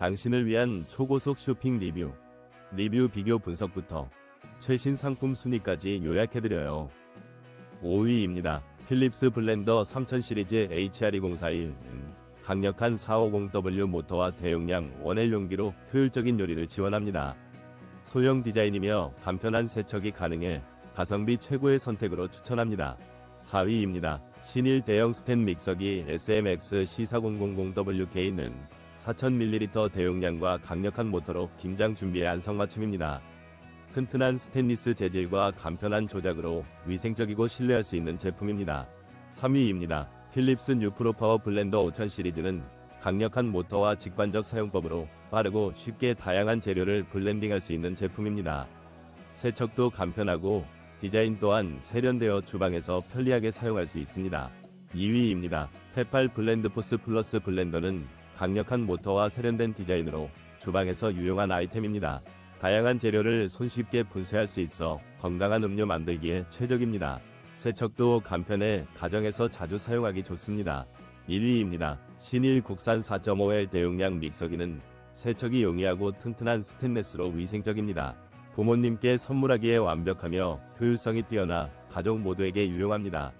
당신을 위한 초고속 쇼핑 리뷰. 리뷰 비교 분석부터 최신 상품 순위까지 요약해드려요. 5위입니다. 필립스 블렌더 3000 시리즈 HR2041은 강력한 450W 모터와 대용량 원L 용기로 효율적인 요리를 지원합니다. 소형 디자인이며 간편한 세척이 가능해 가성비 최고의 선택으로 추천합니다. 4위입니다. 신일 대형 스텐 믹서기 SMX C4000WK는 4000ml 대용량과 강력한 모터로 김장 준비에 안성맞춤입니다. 튼튼한 스테인리스 재질과 간편한 조작으로 위생적이고 신뢰할 수 있는 제품입니다. 3위입니다. 필립스 뉴프로 파워 블렌더 5000 시리즈는 강력한 모터와 직관적 사용법으로 빠르고 쉽게 다양한 재료를 블렌딩할 수 있는 제품입니다. 세척도 간편하고 디자인 또한 세련되어 주방에서 편리하게 사용할 수 있습니다. 2위입니다. 페팔 블렌드 포스 플러스 블렌더는 강력한 모터와 세련된 디자인으로 주방에서 유용한 아이템입니다. 다양한 재료를 손쉽게 분쇄할 수 있어 건강한 음료 만들기에 최적입니다. 세척도 간편해 가정에서 자주 사용하기 좋습니다. 1위입니다. 신일 국산 4.5L 대용량 믹서기는 세척이 용이하고 튼튼한 스테인레스로 위생적입니다. 부모님께 선물하기에 완벽하며 효율성이 뛰어나 가족 모두에게 유용합니다.